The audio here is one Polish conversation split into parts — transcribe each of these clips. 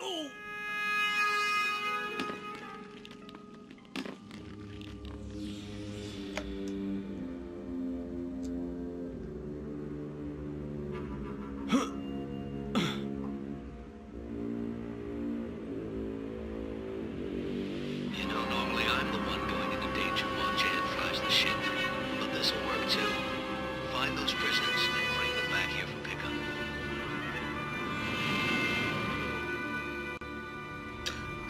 You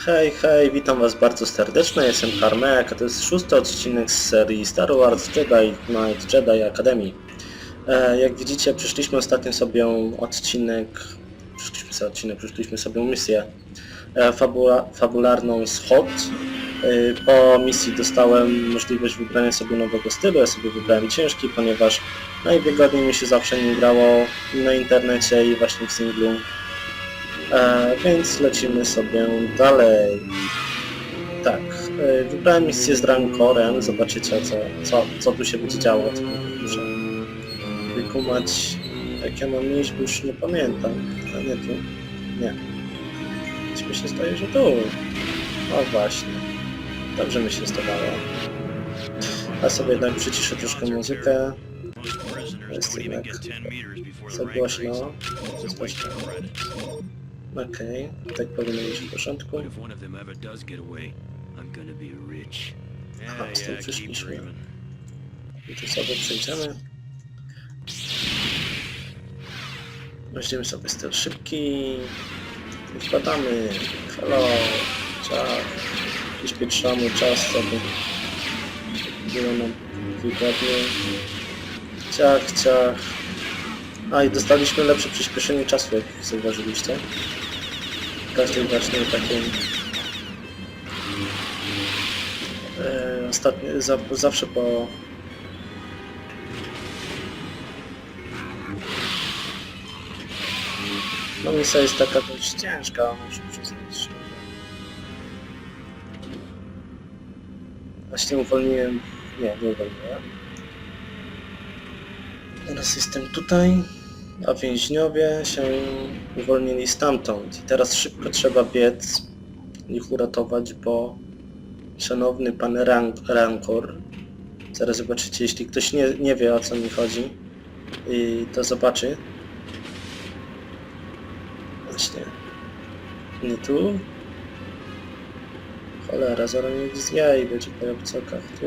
Hej, hej, witam was bardzo serdecznie, jestem Karmek, a to jest szósty odcinek z serii Star Wars Jedi Knight Jedi Academy. E, jak widzicie, przyszliśmy ostatnio sobie odcinek, przyszliśmy sobie odcinek, przyszliśmy sobie misję e, fabula, fabularną Schod. E, po misji dostałem możliwość wybrania sobie nowego stylu, ja sobie wybrałem ciężki, ponieważ najwygodniej mi się zawsze nie grało na internecie i właśnie w singlu. E, więc lecimy sobie dalej. Tak, e, wybrałem misję z Rancorem, zobaczycie co, co, co tu się będzie działo. Muszę wykumać jak ja mam iść, bo już nie pamiętam. A nie tu. Nie. Coś mi się zdaje, że tu. O właśnie. Dobrze mi się zdawało. A sobie jednak przyciszę troszkę muzykę. Jest jednak get 10 meters before za the rank głośno. Okej, tak powinno być w porządku. Aha, z tym przyszliśmy. I tu sobie przejdziemy. Weźmiemy sobie styl szybki. I Wkładamy. Halo. Czas. Przyspieszamy czas sobie. Było nam wygodnie. Ciach, ciach. A i dostaliśmy lepsze przyspieszenie czasu, jak zauważyliście. Każdej właśnie takiej e, ostatnio, za, zawsze po No misja jest taka dość ciężka, muszę przyznać. Właśnie uwolniłem... Nie, nie uwolniłem. Teraz jestem tutaj, a więźniowie się uwolnili stamtąd. I teraz szybko trzeba biec, ich uratować, bo szanowny pan Rank Rancor, zaraz zobaczycie, jeśli ktoś nie, nie wie o co mi chodzi, i to zobaczy, Właśnie. Nie tu? Cholera, zaraz mnie zja i będzie po jabłcokach. Tu?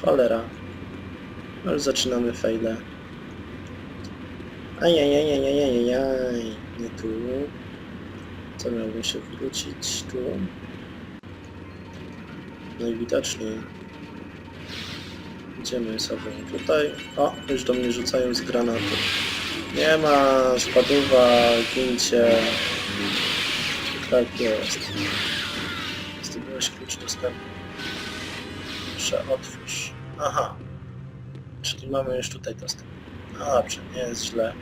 Cholera. Już zaczynamy fejle. Ajajajajajajajaj. Nie tu. Co miałbym się wrócić? Tu. Najwidoczniej. Idziemy sobie tutaj. O, już do mnie rzucają z granatu. Nie ma spaduwa, gincie. Tak jest. Zdobyłeś klucz. Proszę, otwórz. Aha. Czyli mamy już tutaj dostęp. Dobrze, nie jest źle.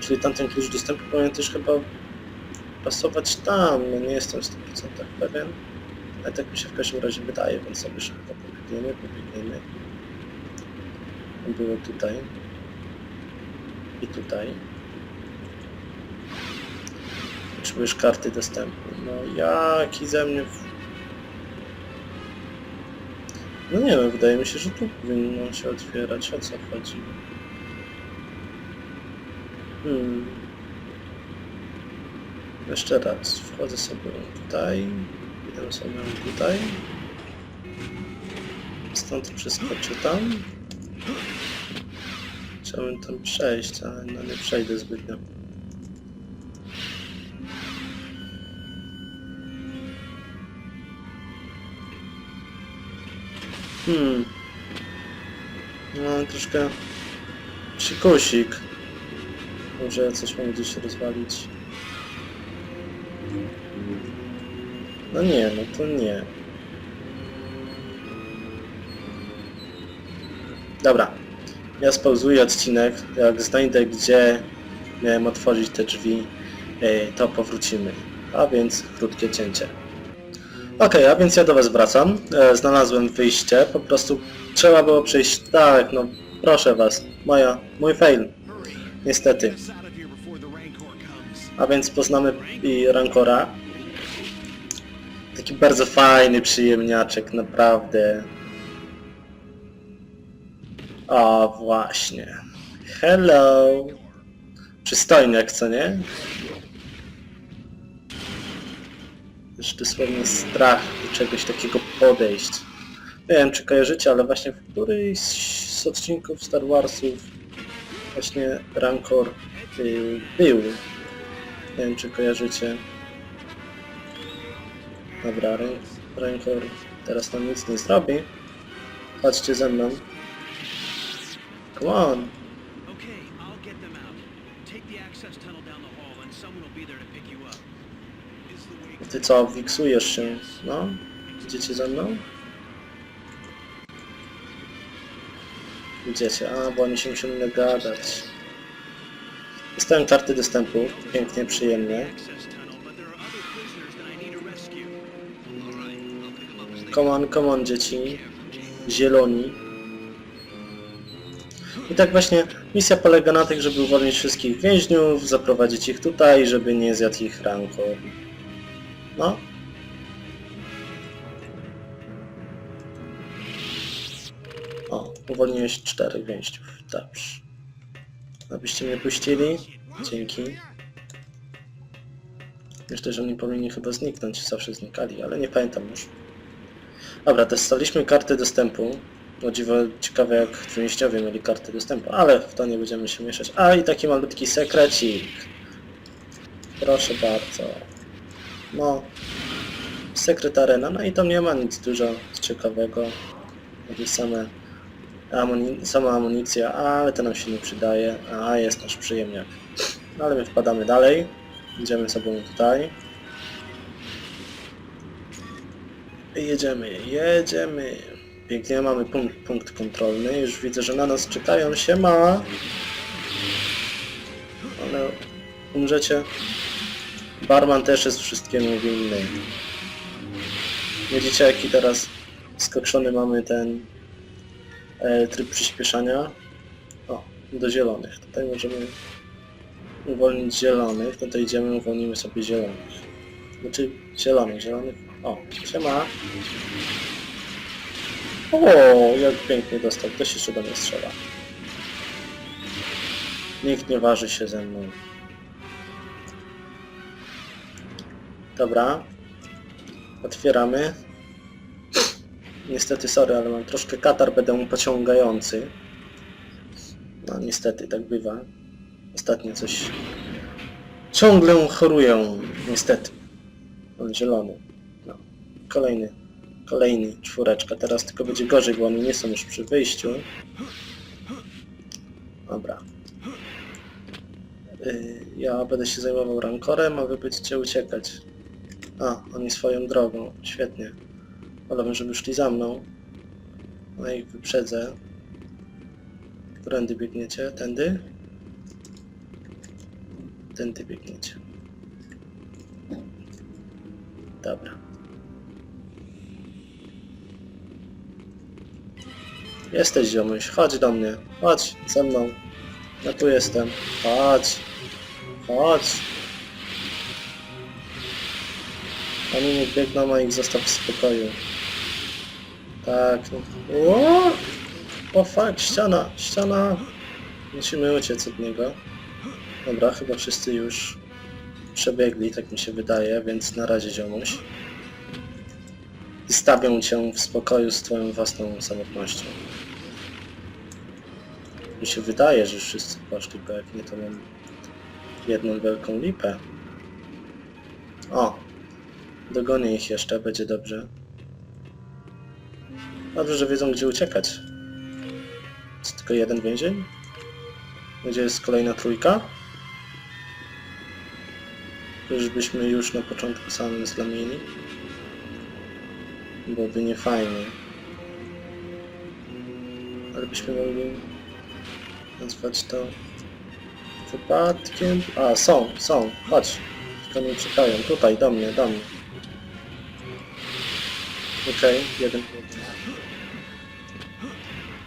Czyli tamten klucz dostępu powinien też chyba pasować tam. No nie jestem w 100% pewien. Ale tak mi się w każdym razie wydaje, więc sobie szybko pobiegniemy, pobiegniemy. Było tutaj. I tutaj. Potrzebujesz karty dostępu. No jaki ze mnie... No nie wiem, wydaje mi się, że tu powinno się otwierać. O co chodzi? Hmm. Jeszcze raz. Wchodzę sobie tutaj. Idę sobie tutaj. Stąd przeskoczę tam. Chciałbym tam przejść, ale no nie przejdę zbytnio. Hmm. No troszkę psikusik. Może coś mam gdzieś rozwalić. No nie, no to nie. Dobra. Ja spauzuję odcinek. Jak znajdę gdzie miałem otworzyć te drzwi, e, to powrócimy. A więc krótkie cięcie. Okej, a więc ja do Was wracam. E, znalazłem wyjście. Po prostu trzeba było przejść... Tak, no proszę Was. Moja, mój fail. Niestety. A więc poznamy i Rancora. Taki bardzo fajny przyjemniaczek, naprawdę. O, właśnie. Hello. Przystojniak, co nie? Już dosłownie strach do czegoś takiego podejść. Nie wiem, czy kojarzycie, ale właśnie w którymś z odcinków Star Warsów właśnie Rancor y, był. Nie wiem, czy kojarzycie. Dobra, Ran- Rancor teraz nam nic nie zrobi. Chodźcie ze mną. Come on. Okay, I'll get them out. Take the access tunnel down the hall and someone will be there to pick you up. Ty co, wiksujesz się? No? Idziecie ze mną? Idziecie, a bo oni się muszą nagadać. Dostałem karty dostępu, pięknie, przyjemnie. they Come on, come on dzieci. Zieloni. I tak właśnie misja polega na tym, żeby uwolnić wszystkich więźniów, zaprowadzić ich tutaj, żeby nie zjadł ich rancor. No. O, uwolniłeś czterech więźniów. Dobrze. Abyście mnie puścili? Dzięki. Myślę, że oni powinni chyba zniknąć, zawsze znikali, ale nie pamiętam już. Dobra, dostaliśmy karty dostępu. O dziwo ciekawe jak więźniowie mieli karty dostępu, ale w to nie będziemy się mieszać. A i taki malutki sekrecik. Proszę bardzo. No. Sekretarena, no i tam nie ma nic dużo ciekawego. Jakieś same amuni sama amunicja, ale to nam się nie przydaje. A jest nasz przyjemniak. No ale my wpadamy dalej. Idziemy sobie tutaj. Jedziemy, jedziemy. Pięknie, mamy punkt, punkt kontrolny. Już widzę, że na nas czekają. Siema! Ale umrzecie. Barman też jest wszystkiemu winny. Widzicie, jaki teraz skoczony mamy ten e, tryb przyspieszania. O, do zielonych. Tutaj możemy uwolnić zielonych. No to idziemy, uwolnimy sobie zielonych. Znaczy zielonych, zielonych. O, siema. O, jak pięknie dostał. Ktoś jeszcze do mnie strzela. Nikt nie waży się ze mną. Dobra. Otwieramy. Niestety, sorry, ale mam troszkę katar, będę pociągający. No niestety, tak bywa. Ostatnio coś... Ciągle choruję, niestety. On zielony. No. Kolejny. Kolejny, czwóreczka. Teraz tylko będzie gorzej, bo oni nie są już przy wyjściu. Dobra. Yy, ja będę się zajmował rankorem, a wy będziecie uciekać. A, oni swoją drogą. Świetnie. Wolałbym, żeby szli za mną. No i wyprzedzę. Którędy biegniecie? Tędy? Tędy biegniecie. Dobra. Jesteś ziomuś, chodź do mnie. Chodź ze mną. Ja tu jestem. Chodź. Chodź. Oni niech biegną, a ich zostaw w spokoju. Tak. O! O fuck, ściana, ściana. Musimy uciec od niego. Dobra, chyba wszyscy już przebiegli, tak mi się wydaje, więc na razie ziomuś. I stawią cię w spokoju z twoją własną samotnością. Mi się wydaje, że wszyscy poszli, bo jak nie to mam jedną wielką lipę. O! Dogonię ich jeszcze, będzie dobrze. Dobrze, że wiedzą gdzie uciekać. Jest tylko jeden więzień? Gdzie jest kolejna trójka? Czyżbyśmy już na początku samym zlamili? Byłoby niefajnie. Ale byśmy mogli nazwać to wypadkiem. A, są, są, chodź. Tylko nie czekają. Tutaj, do mnie, do mnie. Okej, jeden biegnie.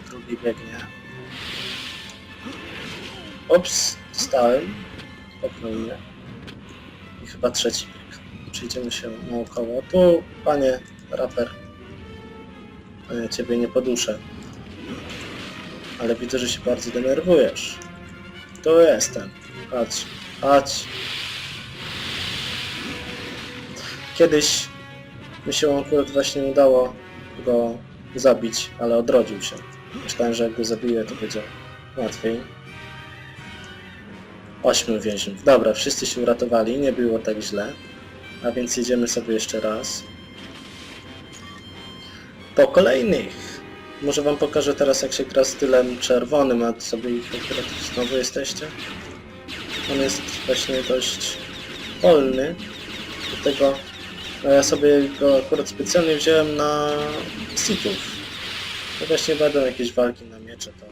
Drugi biegnie. Ups, Dostałem. Spokojnie. I chyba trzeci bieg. Przejdziemy się naokoło. Tu, panie raper. Panie, ciebie nie poduszę. Ale widzę, że się bardzo denerwujesz. Tu jestem. Chodź, chodź. Kiedyś mi się akurat właśnie udało go zabić, ale odrodził się. Myślałem, że jak go zabiję, to będzie łatwiej. Ośmiu więźniów. Dobra, wszyscy się uratowali, nie było tak źle. A więc jedziemy sobie jeszcze raz. Po kolejnych. Może wam pokażę teraz jak się gra stylem czerwonym, a sobie ich akurat znowu jesteście. On jest właśnie dość wolny. Dlatego no ja sobie go akurat specjalnie wziąłem na sitów. No właśnie będą jakieś walki na miecze, to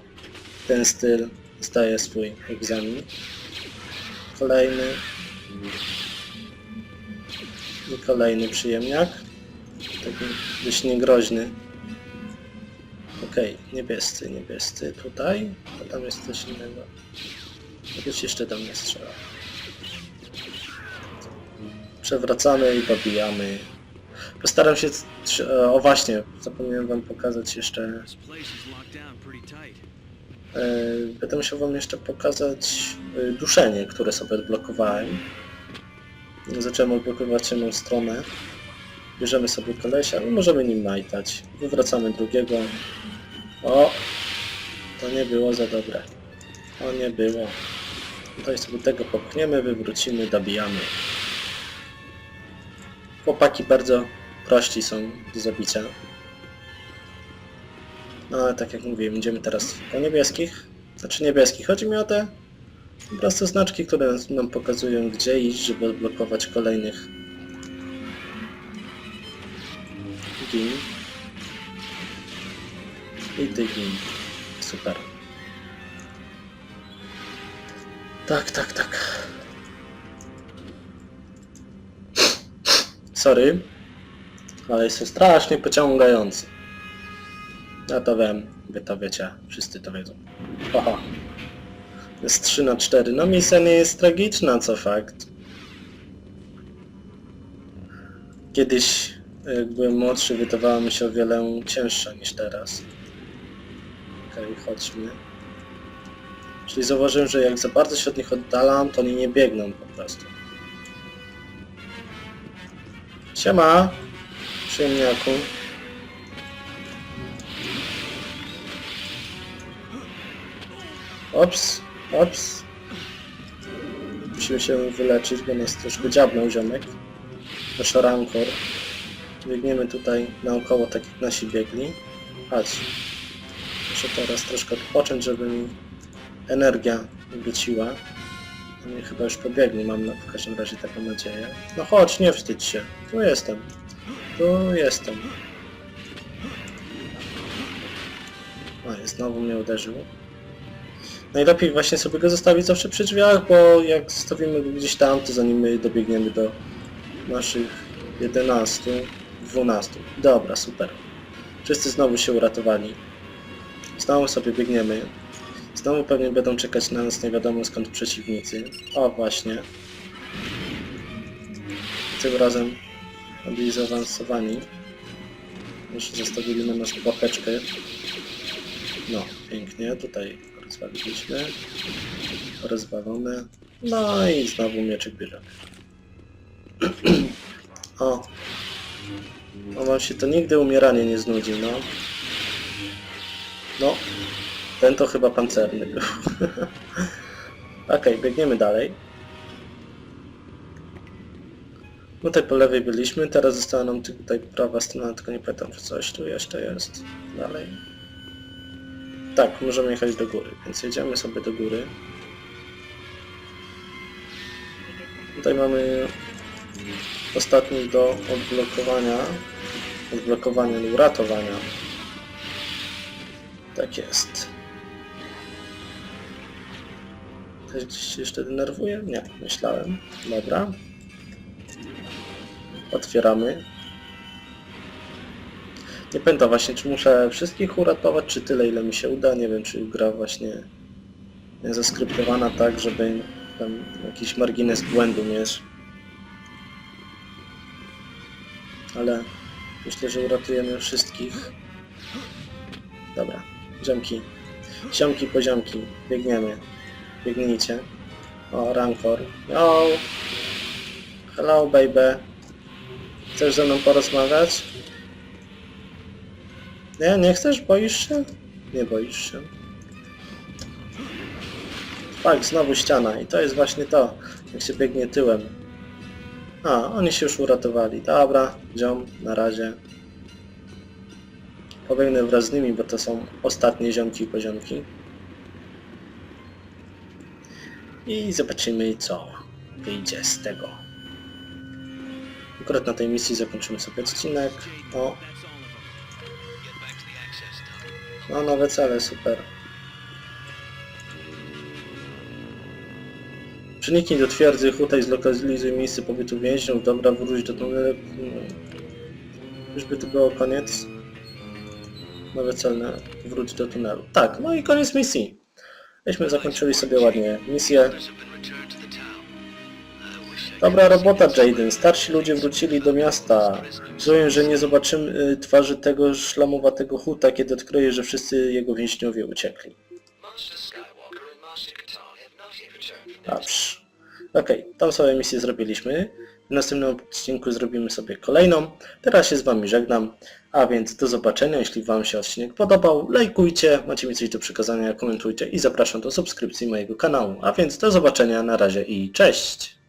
ten styl zdaje swój egzamin. Kolejny. I kolejny przyjemniak. Taki dość niegroźny. Okej, niebiescy, niebiescy tutaj. A tam jest coś innego. Ktoś jeszcze tam nie strzela. Przewracamy i dobijamy. Postaram się... e, O właśnie, zapomniałem wam pokazać jeszcze... E, Będę musiał wam jeszcze pokazać e, duszenie, które sobie odblokowałem. Zacząłem odblokować jedną stronę. Bierzemy sobie kolesia i możemy nim majtać. Wywracamy drugiego. O! To nie było za dobre. To nie było. Tutaj sobie tego popchniemy, wywrócimy, dobijamy. Chłopaki bardzo prości są do zabicia. No ale tak jak mówiłem, idziemy teraz po niebieskich. Znaczy niebieskich. Chodzi mi o te po prostu znaczki, które nam pokazują gdzie iść, żeby odblokować kolejnych gin. I ty gin. Super. Tak, tak, tak. Sorry, ale jest to strasznie pociągający. Ja to wiem, wy to wiecie, wszyscy to wiedzą. Aha. Jest 3 na 4. No misja nie jest tragiczna, co fakt. Kiedyś, jak byłem młodszy, wydawała mi się o wiele cięższa niż teraz. Okej, chodźmy. Czyli zauważyłem, że jak za bardzo się od nich oddalam, to oni nie biegną po prostu. Siema, przyjemniaku. Ops, ops. Musimy się wyleczyć, bo nas troszkę dziabnął ziomek. Nasz rankor. Biegniemy tutaj naokoło, tak jak nasi biegli. Chodź. Muszę teraz troszkę odpocząć, żeby mi energia wróciła. Oni chyba już pobiegli, mam w każdym razie taką nadzieję. No chodź, nie wstydź się. Tu jestem. Tu jestem. O, i znowu mnie uderzył. Najlepiej właśnie sobie go zostawić zawsze przy drzwiach, bo jak zostawimy go gdzieś tam, to zanim my dobiegniemy do naszych 11, 12. Dobra, super. Wszyscy znowu się uratowali. Znowu sobie biegniemy. Znowu pewnie będą czekać na nas nie wiadomo skąd przeciwnicy. O, właśnie. Tym razem byli zaawansowani. Już zostawili na naszą łapeczkę. No, pięknie. Tutaj rozwaliliśmy. Rozwalone. No i znowu mieczyk bierzemy. o. No wam się to nigdy umieranie nie znudzi, no. No. Ten to chyba pancerny był. Okej, biegniemy dalej. Tutaj po lewej byliśmy, teraz została nam tutaj prawa strona, tylko nie pamiętam czy coś tu jeszcze jest dalej. Tak, możemy jechać do góry, więc jedziemy sobie do góry. Tutaj mamy ostatni do odblokowania, odblokowania lub ratowania. Tak jest. Gdzieś się jeszcze denerwuje? Nie, myślałem. Dobra. Otwieramy. Nie pamiętam właśnie, czy muszę wszystkich uratować, czy tyle, ile mi się uda. Nie wiem, czy gra właśnie jest zaskryptowana tak, żeby tam jakiś margines błędu mieć. Ale myślę, że uratujemy wszystkich. Dobra, ziomki. Ziomki, poziomki. Biegniemy. Biegnijcie. O, Rancor. Yo! Hello, baby. Chcesz ze mną porozmawiać? Nie, nie chcesz? Boisz się? Nie boisz się. Tak, znowu ściana i to jest właśnie to, jak się biegnie tyłem. A, oni się już uratowali. Dobra, ziom, na razie. Pobiegnę wraz z nimi, bo to są ostatnie ziomki i poziomki. I zobaczymy, co wyjdzie z tego. Akurat na tej misji zakończymy sobie odcinek. O, no nowe cele, super. Przeniknij do twierdzy, hutaj, zlokalizuj miejsce pobytu więźniów, dobra, wróć do tunelu. Już by to było koniec. Nowe celne, wróć do tunelu. Tak, no i koniec misji. Myśmy zakończyli sobie ładnie misję. Dobra robota, Jaden. Starsi ludzie wrócili do miasta. Czuję, że nie zobaczymy y, twarzy tego szlamowatego huta, kiedy odkryje, że wszyscy jego więźniowie uciekli. Okej, tą sobie misję zrobiliśmy. W następnym odcinku zrobimy sobie kolejną. Teraz się z Wami żegnam. A więc do zobaczenia. Jeśli Wam się odcinek podobał, lajkujcie, macie mi coś do przekazania, komentujcie i zapraszam do subskrypcji mojego kanału. A więc do zobaczenia, na razie i cześć!